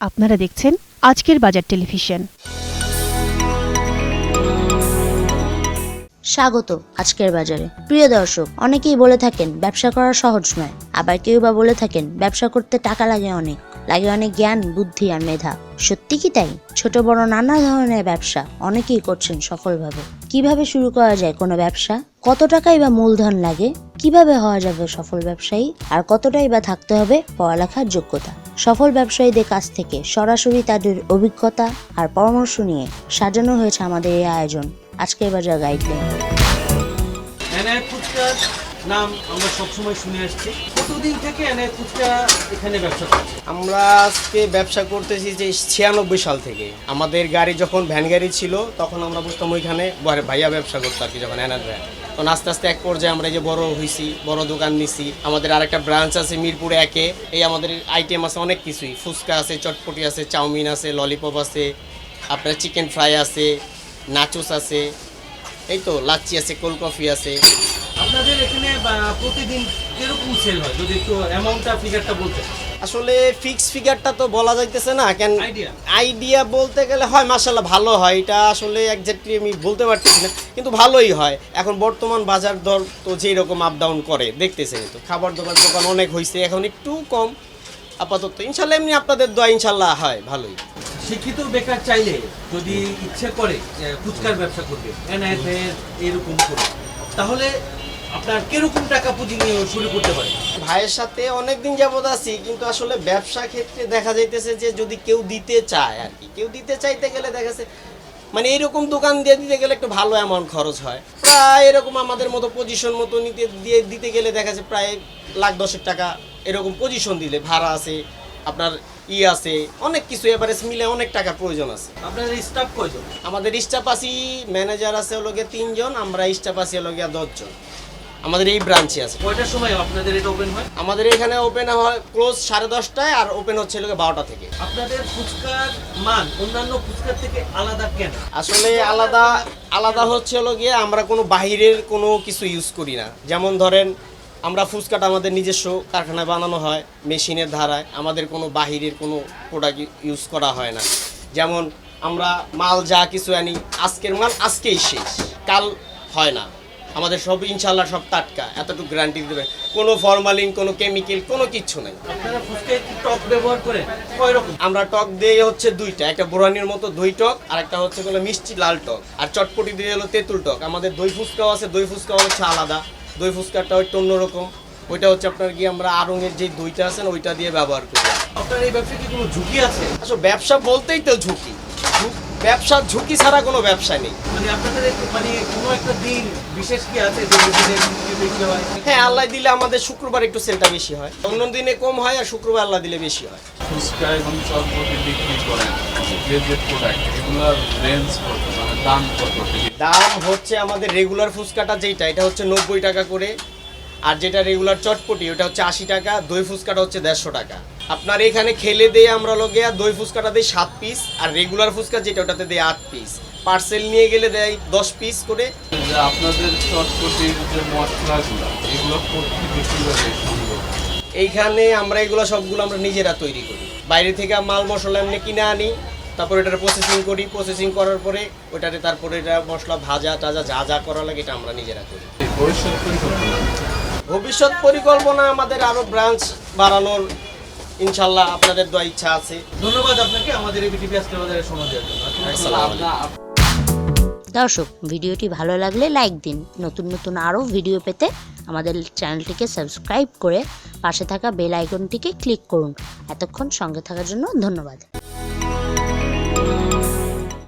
আপনারা দেখছেন আজকের বাজার টেলিভিশন। স্বাগত আজকের বাজারে। প্রিয় দর্শক, অনেকেই বলে থাকেন, ব্যবসা করা সহজ নয়। আবার কেউ বা বলে থাকেন, ব্যবসা করতে টাকা লাগে অনেক। লাগে অনেক জ্ঞান, বুদ্ধি আর মেধা। সত্যি কি তাই? ছোট বড় নানা ধরনের ব্যবসা অনেকেই করছেন সফলভাবে। কীভাবে শুরু করা যায় কোনো ব্যবসা? কত টাকাই বা মূলধন লাগে? কীভাবে হওয়া যাবে সফল ব্যবসায়ী? আর কতটাই বা থাকতে হবে পড়ালেখার যোগ্যতা? সফল ব্যবসায়ীদের কাছ থেকে সরাসরি তাদের অভিজ্ঞতা আর পরামর্শ নিয়ে সাজানো হয়েছে আমাদের এই আয়োজন। আজকের বাজার গাইডলাইন এনআই ফুচকার নাম আমরা সবসময় শুনে আসছি। কতদিন থেকে এনআই ফুচকা এখানে ব্যবসা করছে। আমরা আজকে ব্যবসা করতেছি যে ছিয়ানব্বই সাল থেকে। আমাদের গাড়ি যখন ভ্যান গাড়ি ছিল তখন আমরা বুঝতাম ওইখানে বরে ভাইয়া ব্যবসা করতো আর কি যখন এনার ভ্যান। তখন আস্তে আস্তে এক পর্যায়ে আমরা এই যে বড় হয়েছি বড় দোকান নিছি। আমাদের আরেকটা ব্রাঞ্চ আছে মিরপুর একে। এই আমাদের আইটেম আছে অনেক কিছুই। ফুচকা আছে, চটপটি আছে, চাউমিন আছে ললিপপ আছে, আপনার চিকেন ফ্রাই আছে নাচোস আছে, এই তো লাচ্ছি আছে কোল্ড কফি আছে। আপনাদের এখানে প্রতিদিন কীরকম সেল হয়? যদি একটু অ্যামাউন্টটা ফিগারটা বলতে আসলে ফিক্স ফিগারটা তো বলা যাইতেছে না কেন আইডিয়া বলতে গেলে হয় মাসাল্লাহ ভালো হয় এটা আসলে একজাক্টলি আমি বলতে পারতেছি না কিন্তু ভালোই হয়। এখন বর্তমান বাজার দর তো যেই রকম আপ ডাউন করে দেখতেছে তো খাবার দাবার দোকান অনেক হয়েছে এখন একটু কম। আপাতত ইনশাল্লাহ এমনি আপনাদের দোয়া ইনশাল্লাহ হয় ভালোই। শিক্ষিত বেকার চাইলে যদি ইচ্ছে করে ফুচকার ব্যবসা করবে এনআই এরকম করে তাহলে আপনার কীরকম টাকা পুঁজি নিয়ে শুরু করতে পারে? ভাইয়ের সাথে অনেক দিন যাবত আছি কিন্তু আসলে ব্যবসা ক্ষেত্রে দেখা যাইতেছে যে যদি কেউ দিতে চায় আর কি কেউ দিতে চাইতে গেলে দেখা যাচ্ছে মানে এরকম দোকান দিয়ে দিতে গেলে একটু ভালো অ্যামাউন্ট খরচ হয়। প্রায় এরকম আমাদের মতো পজিশন মতো নিতে দিয়ে দিতে গেলে দেখা যাচ্ছে প্রায় লাখ দশেক টাকা এরকম পজিশন দিলে ভাড়া আছে আপনার ই আছে অনেক কিছু এভারেজ মিলে অনেক টাকার প্রয়োজন আছে। আপনার স্টাফ কয়জন? আমাদের স্টাফ আছি ম্যানেজার আছে হলো গিয়ে তিনজন আমরা স্টাফ আছি হলো গিয়ে দশজন। আমাদের এই ব্রাঞ্চে আছে। কয়টার সময় আপনাদের এটা ওপেন হয়? আমাদের এখানে ওপেন হয় ক্লোজ সাড়ে দশটায় আর ওপেন হচ্ছে লোকে বারোটা থেকে। আপনাদের ফুচকার মান অন্যান্য ফুচকার থেকে আলাদা কেন? আসলে আলাদা আলাদা হচ্ছে হলো গিয়ে আমরা কোনো বাহিরের কোনো কিছু ইউজ করি না। যেমন ধরেন আমরা ফুচকাটা আমাদের নিজস্ব কারখানায় বানানো হয় মেশিনের ধারায় আমাদের কোনো বাহিরের কোনো প্রোডাক্ট ইউজ করা হয় না। যেমন আমরা মাল যা কিছু আনি আজকের মাল আজকেই শেষ কাল হয় না। আমাদের সব ইনশাল্লাহ সব টাটকা এতটুকু গ্যারান্টি দেবে কোনো ফরমালিন কোনো কেমিক্যাল কোনো কিচ্ছু নেই। টক ব্যবহার করেন? কয় রকম? আমরা টক দিয়ে হচ্ছে দুইটা একটা বোরানির মতো দই টক আর একটা হচ্ছে কোনো মিষ্টি লাল টক। আর চটপটি দিয়ে হলো তেঁতুল টক। আমাদের দই ফুচকাও আছে দই ফুচকাও হচ্ছে আলাদা। দই ফুচকাটা একটু অন্যরকম। ওইটা হচ্ছে আপনার কি আমরা আড়ঙের যে দইটা আছে ওইটা দিয়ে ব্যবহার করি। আপনার এই ব্যবসায় কি কোনো ঝুঁকি আছে? আসলে ব্যবসা বলতেই তো ঝুঁকি ব্যবসার ঝুঁকি ছাড়া কোনো ব্যবসা নেই। মানে আপনাদের মানে কোনো একটা দিন বিশেষ কি আছে হয়? হ্যাঁ আল্লাহ দিলে আমাদের শুক্রবার একটু সেলটা বেশি হয়। অন্য দিনে কম হয় আর শুক্রবার আল্লাহ দিলে বেশি হয়। ফুচকা এবং চটপটি বিক্রি করেন যে যে প্রোডাক্ট এগুলোর রেঞ্জ কত? মানে দাম কত? দাম হচ্ছে আমাদের রেগুলার ফুচকাটা যেটা এটা হচ্ছে নব্বই টাকা করে। আর যেটা রেগুলার চটপটি ওটা হচ্ছে আশি টাকা। দই ফুচকাটা হচ্ছে দেড়শো টাকা। আপনার এখানে খেলে দিয়ে আমরা লোকে দই ফুচকাটা দিই সাত পিস আর রেগুলার ফুচকা যেটা ওটাতে দেয় আট পিস পার্সেল নিয়ে গেলে দেয় দশ পিস করে। আপনাদের চটপটির যে মশলাগুলো এগুলো এইখানে আমরা এগুলো সবগুলো আমরা নিজেরা তৈরি করি। বাইরে থেকে মাল মশলা এমনি কিনে আনি তারপর এটার প্রসেসিং করি। প্রসেসিং করার পরে ওটাতে তারপরে এটা মশলা ভাজা টাজা যা যা করা লাগে এটা আমরা নিজেরা করি। ভবিষ্যৎ পরিকল্পনা? ভবিষ্যৎ পরিকল্পনা আমাদের আরও ব্রাঞ্চ বাড়ানোর ইনশাল্লাহ আপনাদের দোয়া ইচ্ছা আছে। ধন্যবাদ আপনাকে আমাদের এই ভিডিওটি আজকের বাজারে সময় দেওয়ার জন্য। আসসালামু আলাইকুম। দর্শক ভিডিওটি ভালো লাগলে লাইক দিন। নতুন নতুন আরও ভিডিও পেতে আমাদের চ্যানেলটিকে সাবস্ক্রাইব করে পাশে থাকা বেল আইকনটিকে ক্লিক করুন। এতক্ষণ সঙ্গে থাকার জন্য ধন্যবাদ।